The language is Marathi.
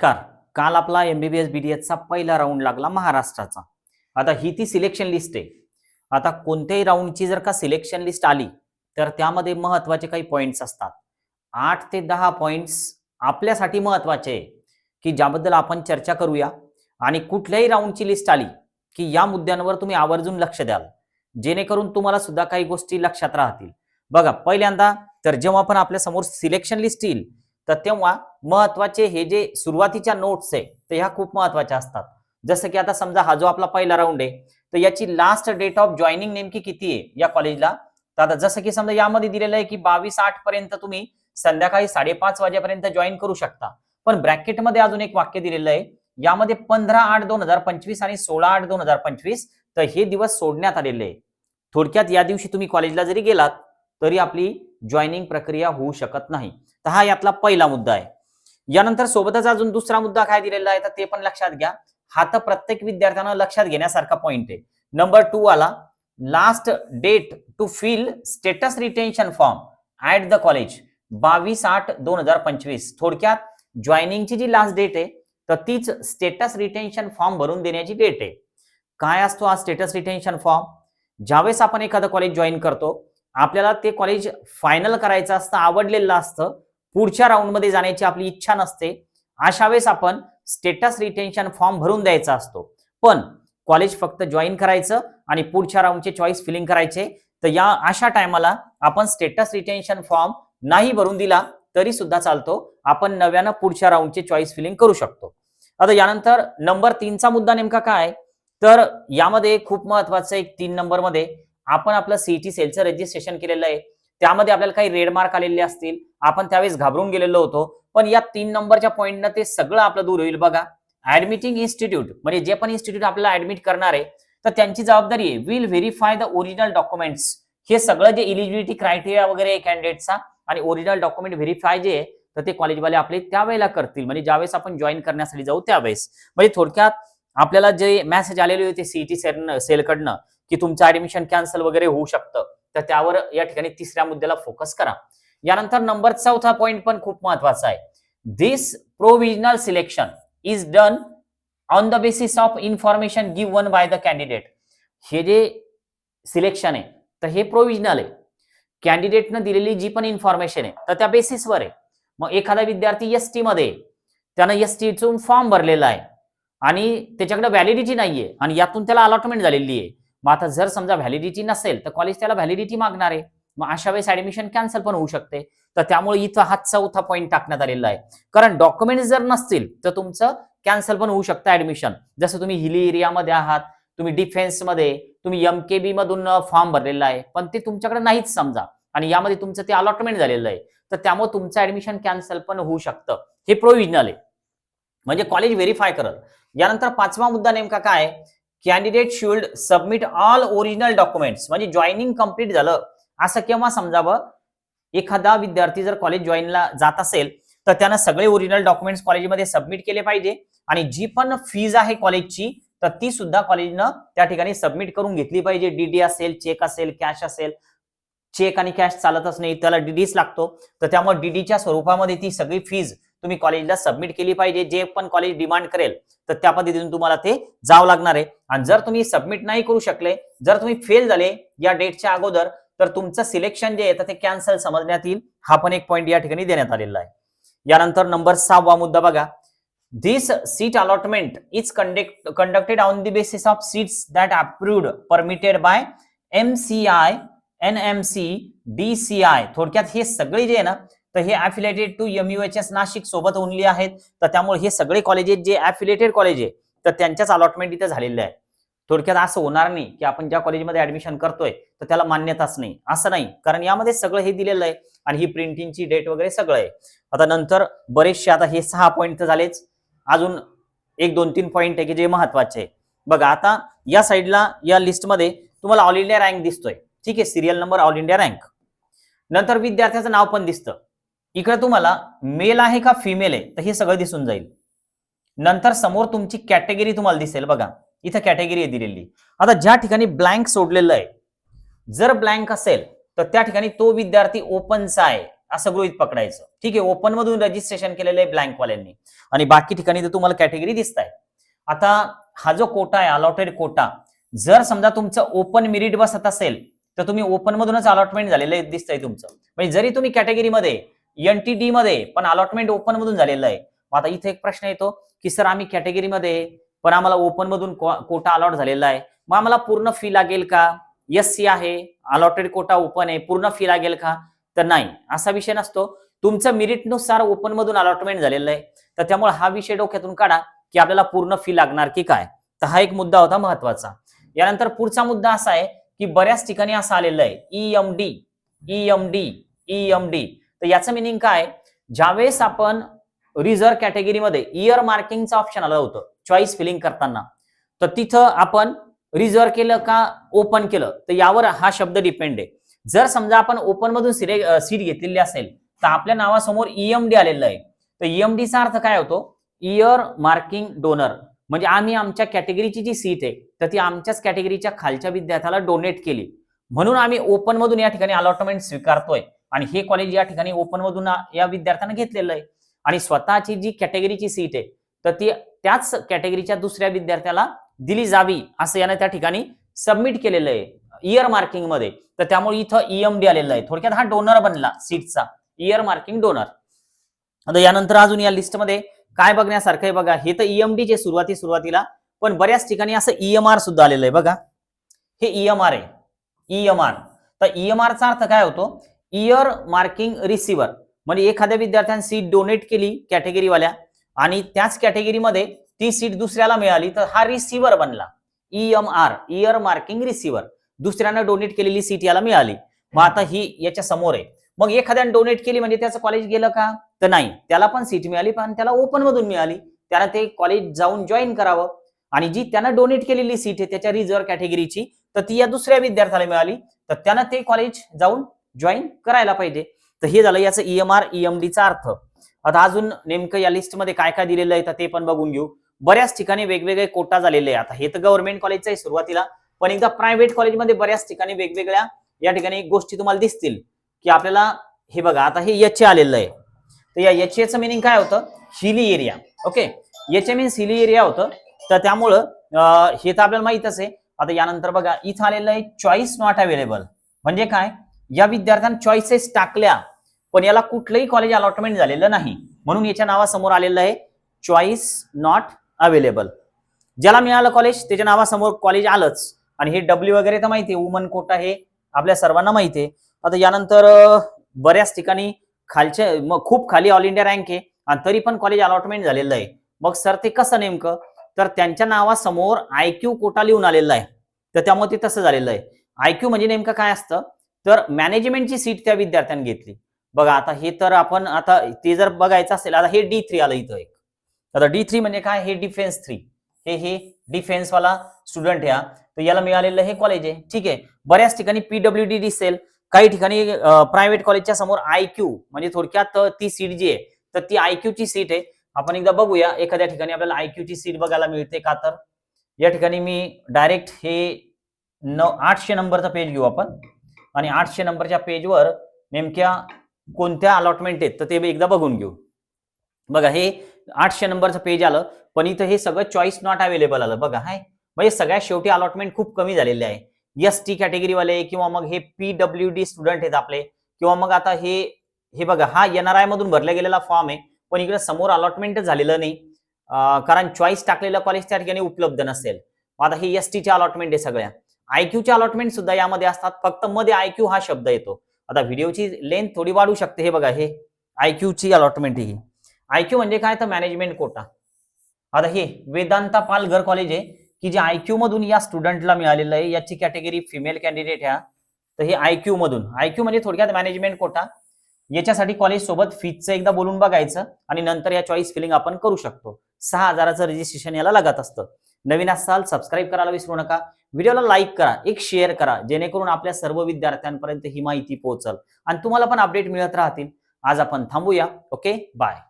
कार. काल आपला एमबीबीएस बीडीएसचा पहिला राऊंड लागला महाराष्ट्राचा. आता ही ती सिलेक्शन लिस्ट आहे. आता कोणत्याही राऊंडची जर का सिलेक्शन लिस्ट आली तर त्यामध्ये महत्त्वाचे काही पॉइंट्स असतात. आठ ते दहा पॉइंट्स आपल्यासाठी महत्त्वाचे आहे की ज्याबद्दल आपण चर्चा करूया. आणि कुठल्याही राऊंडची लिस्ट आली की या मुद्द्यांवर तुम्ही आवर्जून लक्ष द्याल. जेणेकरून तुम्हाला सुद्धा काही गोष्टी लक्षात राहतील. बघा पहिल्यांदा तर जेव्हा पण आपल्यासमोर सिलेक्शन लिस्ट येईल तर तेव्हा महत्त्वाचे हे जे सुरुवातीच्या नोट्स आहे तर ह्या खूप महत्त्वाच्या असतात. जसं की आता समजा हा जो आपला पहिला राऊंड आहे तर याची लास्ट डेट ऑफ जॉईनिंग नेमकी किती आहे या कॉलेजला तर आता जसं की समजा यामध्ये दिलेलं आहे की बावीस आठ पर्यंत तुम्ही संध्याकाळी साडेपाच वाजेपर्यंत जॉईन करू शकता. पण ब्रॅकेटमध्ये अजून एक वाक्य दिलेलं आहे यामध्ये पंधरा आठ दोन हजार पंचवीस आणि सोळा आठ दोन हजार पंचवीस तर हे दिवस सोडण्यात आलेले आहे. थोडक्यात या दिवशी तुम्ही कॉलेजला जरी गेलात तरी आपली जॉईनिंग प्रक्रिया होऊ शकत नाही. तर हा यातला पहिला मुद्दा आहे. यानंतर सोबतच अजून दुसरा मुद्दा काय दिलेला आहे तर ते पण लक्षात घ्या. हा तर प्रत्येक विद्यार्थ्यानं लक्षात घेण्यासारखा पॉइंट आहे. नंबर टू आला last date to fill status retention form at the college बावीस आठ दोन हजार पंचवीस. थोडक्यात जॉईनिंगची जी लास्ट डेट आहे तर तीच स्टेटस रिटेन्शन फॉर्म भरून देण्याची डेट आहे. काय असतो हा स्टेटस रिटेन्शन फॉर्म ज्यावेळेस आपण एखादं कॉलेज जॉईन करतो आपल्याला ते कॉलेज फायनल करायचं असतं आवडलेलं असतं पुढच्या राऊंडमध्ये जाण्याची आपली इच्छा नसते. अशा वेळेस आपण स्टेटस रिटेन्शन फॉर्म भरून द्यायचा असतो. पण कॉलेज फक्त जॉईन करायचं आणि पुढच्या राऊंडचे चॉईस फिलिंग करायचे. तर या अशा टायमाला आपण स्टेटस रिटेन्शन फॉर्म नाही भरून दिला तरी सुद्धा चालतो. आपण नव्यानं पुढच्या राऊंडचे चॉईस फिलिंग करू शकतो. आता यानंतर नंबर तीनचा मुद्दा नेमका काय? तर यामध्ये खूप महत्वाचं एक तीन नंबरमध्ये आपण आपलं सीईटी सेलचं रजिस्ट्रेशन केलेलं आहे. त्यामध्ये आपल्याला काही रेड मार्क आलेले असतील. आपण त्यावेळेस घाबरून गेलेलो होतो. पण या तीन नंबरच्या पॉईंटनं ते सगळं आपलं दूर होईल बघा. ऍडमिटिंग इन्स्टिट्यूट म्हणजे जे पण इन्स्टिट्यूट आपल्याला ऍडमिट करणार आहे तर त्यांची जबाबदारी आहे. Will verify the original documents हे सगळं जे इलिजिबिलिटी क्रायटेरिया वगैरे आहे कॅन्डिडेटचा आणि ओरिजिनल डॉक्युमेंट व्हेरीफाय जे आहे तर ते कॉलेजवाले आपले त्यावेळेला करतील. म्हणजे ज्यावेळेस आपण जॉईन करण्यासाठी जाऊ त्यावेळेस. म्हणजे थोडक्यात आपल्याला जे मेसेज आलेले होते सीईटी सेल सेलकडनं की तुमचं ऍडमिशन कॅन्सल वगैरे होऊ शकतं. तर त्यावर या ठिकाणी तिसऱ्या मुद्द्याला फोकस करा. यानंतर नंबर चौथा पॉईंट पण खूप महत्त्वाचा आहे. This provisional selection is done on the basis of information given by the candidate हे जे सिलेक्शन आहे तर हे प्रोव्हिजनल आहे. कॅन्डिडेटनं दिलेली जी पण इन्फॉर्मेशन आहे तर त्या बेसिसवर आहे. मग एखादा विद्यार्थी एस टी मध्ये त्यानं एस टीतून फॉर्म भरलेला आहे. आणि त्याच्याकडे व्हॅलिडिटी नाहीये. आणि यातून त्याला अलॉटमेंट झालेली आहे. मग आता जर समजा व्हॅलिडिटी नसेल तर कॉलेज त्याला व्हॅलिडिटी मागणार आहे. मग अशा वेळेस ऍडमिशन कॅन्सल पण होऊ शकते. तर त्यामुळे इथं हा चौथा पॉईंट टाकण्यात आलेला आहे. कारण डॉक्युमेंट जर नसतील तर तुमचं कॅन्सल पण होऊ शकतं ऍडमिशन जसं तुम्ही हिली एरियामध्ये आहात तुम्ही डिफेन्समध्ये तुम्ही एम के बी मधून फॉर्म भरलेला आहे. पण ते तुमच्याकडे नाहीच समजा. आणि यामध्ये तुमचं ते अलॉटमेंट झालेलं आहे. तर त्यामुळे तुमचं ऍडमिशन कॅन्सल पण होऊ शकतं. हे प्रोव्हिजनल आहे. म्हणजे कॉलेज व्हेरीफाय करत. यानंतर पाचवा मुद्दा नेमका काय candidate should submit all original documents म्हणजे जॉईनिंग कंप्लीट झालं. असं केव्हा समजावं? एखादा विद्यार्थी जर कॉलेज जॉईनला जात असेल तर त्यानं सगळे ओरिजिनल डॉक्युमेंट्स कॉलेजमध्ये सबमिट केले पाहिजे. आणि जी पण फीज आहे कॉलेजची तर ती सुद्धा कॉलेजनं त्या ठिकाणी सबमिट करून घेतली पाहिजे. डीडी असेल चेक असेल कॅश असेल. चेक आणि कॅश चालतच नाही त्याला डीडीच लागतो. तर त्यामुळे डीडीच्या स्वरूपामध्ये ती सगळी फीज तुम्ही कॉलेजला सबमिट केली पाहिजे जे पण कॉलेज डिमांड करेल तर त्या पद्धतीने तुम्हाला ते जावं लागणार आहे. आणि जर तुम्ही सबमिट नाही करू शकले जर तुम्ही फेल झाले या डेटच्या अगोदर तर तुमचं सिलेक्शन जे आहे ते कॅन्सल समजण्यात येईल. हा पण एक पॉईंट या ठिकाणी देण्यात आलेला आहे. यानंतर नंबर सहावा मुद्दा बघा. This seat allotment is conduct conducted on the basis of seats that approved permitted by M C I N M C D C I थोडक्यात हे सगळे जे आहे ना तर हे affiliated to M U H S Nashik सोबत ओनली आहेत. तर त्यामुळे हे सगळे कॉलेजेस जे अफिलेटेड कॉलेज आहे तर त्यांच्याच अलॉटमेंट इथे झालेलं आहे. थोडक्यात असं होणार नाही की आपण ज्या कॉलेजमध्ये ऍडमिशन करतोय तर त्याला मान्यताच नाही. असं नाही. कारण यामध्ये सगळं हे दिलेलं आहे आणि ही प्रिंटिंगची डेट वगैरे सगळं आहे. आता नंतर बरेचसे आता हे सहा पॉईंट तर झालेच. अजून एक दोन तीन पॉईंट आहे की जे महत्त्वाचे आहे. बघा आता या साईडला या लिस्टमध्ये तुम्हाला ऑल इंडिया रँक दिसतोय. ठीक आहे serial number all India rank नंतर विद्यार्थ्याचं नाव पण दिसतं. इकडे तुम्हाला मेल आहे का फिमेल आहे तर हे सगळं दिसून जाईल. नंतर समोर तुमची कॅटेगरी तुम्हाला दिसेल बघा. इथं कॅटेगरी आहे दिलेली. आता ज्या ठिकाणी ब्लँक सोडलेलं आहे जर ब्लँक असेल तर त्या ठिकाणी तो विद्यार्थी ओपनचा आहे असं गृहित पकडायचं. ठीक आहे ओपन मधून रजिस्ट्रेशन केलेलं आहे ब्लँक वाल्यांनी. आणि बाकी ठिकाणी तर तुम्हाला कॅटेगरी दिसत आहे आता हा जो कोटा आहे अलॉटेड कोटा जर समजा तुमचं ओपन मिरिट बसत असेल तर तुम्ही ओपन मधूनच अलॉटमेंट झालेलं दिसतंय तुमचं. म्हणजे जरी तुम्ही कॅटेगरीमध्ये एनटीडी मध्ये पण अलॉटमेंट ओपन मधून झालेलं आहे. मग आता इथे एक प्रश्न येतो की सर आम्ही कॅटेगरीमध्ये पण आम्हाला ओपन मधून कोटा अलॉट झालेला आहे. मग आम्हाला पूर्ण फी लागेल का? एस सी आहे अलॉटेड कोटा ओपन आहे पूर्ण फी लागेल का? तर नाही असा विषय नसतो. तुमचं मिरिटनुसार ओपन मधून अलॉटमेंट झालेलं आहे. तर त्यामुळे हा विषय डोक्यातून काढा की आपल्याला पूर्ण फी लागणार की काय? तर हा एक मुद्दा होता महत्त्वाचा यानंतर पुढचा मुद्दा असा आहे की बऱ्याच ठिकाणी असं आलेलं आहे. E M D D M D E M D तर याचं मिनिंग काय? ज्यावेळेस आपण रिझर्व्ह कॅटेगरीमध्ये इयर मार्किंगचं ऑप्शन आलं होतं चॉईस फिलिंग करताना तर तिथं आपण रिझर्व्ह केलं का ओपन केलं? तर यावर हा शब्द डिपेंड आहे. जर समजा आपण ओपन मधून सीट घेतलेली असेल तर आपल्या नावासमोर ईएमडी आलेलं आहे. तर ईएमडीचा अर्थ काय होतो? इयर मार्किंग डोनर म्हणजे आम्ही आमच्या कॅटेगरीची जी सीट आहे तर ती आमच्याच कॅटेगरीच्या खालच्या विद्यार्थ्याला डोनेट केली. म्हणून आम्ही ओपन मधून या ठिकाणी अलॉटमेंट स्वीकारतोय. आणि हे कॉलेज या ठिकाणी ओपन मधून या विद्यार्थ्यांना घेतलेलं आहे. आणि स्वतःची जी कॅटेगरीची सीट आहे तर ती त्याच कॅटेगरीच्या दुसऱ्या विद्यार्थ्याला दिली जावी असं याने त्या ठिकाणी सबमिट केलेलं आहे इयर मार्किंगमध्ये. तर त्यामुळे इथं ईएमडी आलेलं आहे. थोडक्यात हा डोनर बनला सीटचा इयर मार्किंग डोनर आता यानंतर अजून या लिस्टमध्ये काय बघण्यासारखं आहे बघा. हे तर ईएमडी चे सुरुवाती सुरुवातीला पण बऱ्याच ठिकाणी असं ईएमआर सुद्धा आलेलं आहे बघा. हे ईएमआर आहे. ईएमआर तर ईएमआरचा चा अर्थ काय होतो? इयर मार्किंग रिसिव्हर म्हणजे एखाद्या विद्यार्थ्याने सीट डोनेट केली कॅटेगरीवाल्या आणि त्याच कॅटेगरीमध्ये ती सीट दुसऱ्याला मिळाली तर हा रिसिव्हर बनला. E M R year marking receiver दुसऱ्यानं donate केलेली सीट याला मिळाली. मग आता ही याच्या समोर आहे. मग एखाद्याने डोनेट केली म्हणजे त्याचं कॉलेज गेलं का? तर नाही. त्याला पण सीट मिळाली पण त्याला ओपन मधून मिळाली. त्याला ते कॉलेज जाऊन जॉईन करावं. आणि जी त्यानं डोनेट केलेली सीट आहे त्याच्या रिझर्व्ह कॅटेगरीची तर ती या दुसऱ्या विद्यार्थ्याला मिळाली. तर त्यानं ते कॉलेज जाऊन जॉईन करायला पाहिजे. तर हे झालं याचं E ईएमआर ईएमडीचा अर्थ. आता अजून नेमकं या लिस्टमध्ये काय काय दिलेलं आहे तर ते पण बघून घेऊ. बऱ्याच ठिकाणी वेगवेगळे कोटा झालेले आहे आता हे तर गव्हर्नमेंट कॉलेजचं आहे सुरुवातीला पण एकदा प्रायव्हेट कॉलेजमध्ये बऱ्याच ठिकाणी वेगवेगळ्या या ठिकाणी गोष्टी तुम्हाला दिसतील. की आपल्याला हे बघा आता हे एच आलेलं आहे. तर या एच एचं मिनिंग काय होतं? Hilly area okay H means hilly area होतं. तर त्यामुळं हे तर आपल्याला माहितच आहे. आता यानंतर बघा इथं आलेलं आहे चॉईस नॉट अवेलेबल म्हणजे काय? या विद्यार्थ्यांना चॉईसेस टाकल्या पण याला कुठलंही कॉलेज अलॉटमेंट झालेलं नाही. म्हणून याच्या नावासमोर आलेलं आहे चॉईस नॉट अवेलेबल ज्याला मिळालं कॉलेज त्याच्या नावासमोर कॉलेज आलंच. आणि हे डब्ल्यू वगैरे तर माहिती आहे वुमन कोटा हे आपल्या सर्वांना माहिती आहे. आता यानंतर बऱ्याच ठिकाणी खालच्या मग खूप खाली ऑल इंडिया रँक आहे आणि तरी पण कॉलेज अलॉटमेंट झालेलं आहे. मग सर ते कसं नेमकं? तर त्यांच्या नावासमोर आय क्यू कोटा लिहून आलेला आहे. तर त्यामुळे ते तसं झालेलं आहे. आय क्यू म्हणजे नेमकं काय असतं? तर मॅनेजमेंटची सीट त्या विद्यार्थ्यांनी घेतली. बघा आता हे तर आपण आता ते जर बघायचं असेल आता हे डी थ्री आलं इथं एक. आता डी थ्री म्हणजे काय? हे डिफेन्स थ्री हे हे डिफेन्स वाला स्टुडंट ह्या तर याला मिळालेलं हे कॉलेज आहे. ठीक आहे. बऱ्याच ठिकाणी पीडब्ल्यू डी दिसेल. काही ठिकाणी प्रायव्हेट कॉलेजच्या समोर आय क्यू म्हणजे थोडक्यात ती सीट जी आहे तर ती आय ची सीट आहे. आपण एकदा बघूया एखाद्या ठिकाणी आपल्याला आय ची सीट बघायला मिळते का तर? या ठिकाणी मी डायरेक्ट हे नऊ आठशे नंबरचा पेज घेऊ आपण. आणि आठशे नंबरच्या पेजवर नेमक्या कोणत्या अलॉटमेंट आहेत तर ते एकदा बघून घेऊ. बघा हे आठशे नंबरचं पेज आलं पण इथं हे सगळं चॉईस नॉट अवेलेबल आलं. बघा हाय. म्हणजे सगळ्यात शेवटी अलॉटमेंट खूप कमी झालेले आहे. एस टी कॅटेगरीवाले किंवा मग हे पी डब्ल्यू डी स्टुडंट आहेत आपले किंवा मग आता हे हे बघा हा एन आर आय मधून भरला गेलेला फॉर्म आहे पण इकडे समोर अलॉटमेंटच झालेलं नाही. कारण चॉईस टाकलेलं कॉलेज त्या ठिकाणी उपलब्ध नसेल. आता हे एस टीचे अलॉटमेंट आहे सगळ्या. आयक्यूचे अलॉटमेंट सुद्धा यामध्ये असतात. फक्त मध्ये आयक्यू हा शब्द येतो. आता व्हिडिओची लेंथ थोडी वाढू शकते हे बघा. हे आयक्यूची अलॉटमेंट ही. आयक्यू म्हणजे काय? तर मॅनेजमेंट कोटा आता हे वेदांता पालघर कॉलेज आहे की जे आयक्यू मधून या स्टुडंटला मिळालेलं आहे. याची कॅटेगरी फिमेल कॅन्डिडेट ह्या. तर हे आयक्यू मधून. आयक्यू म्हणजे थोडक्यात मॅनेजमेंट कोटा याच्यासाठी कॉलेज सोबत फीजचं एकदा बोलून बघायचं आणि नंतर या चॉईस फिलिंग आपण करू शकतो. सहा हजाराचं रजिस्ट्रेशन याला लागत असतं. नवीन असाल सबस्क्राईब करायला विसरू नका. व्हिडिओला लाईक करा एक शेअर करा जेणेकरून आपल्या सर्व विद्यार्थ्यांपर्यंत ही माहिती पोहोचल. आणि तुम्हाला पण अपडेट मिळत राहतील. आज आपण थांबूया. ओके? बाय.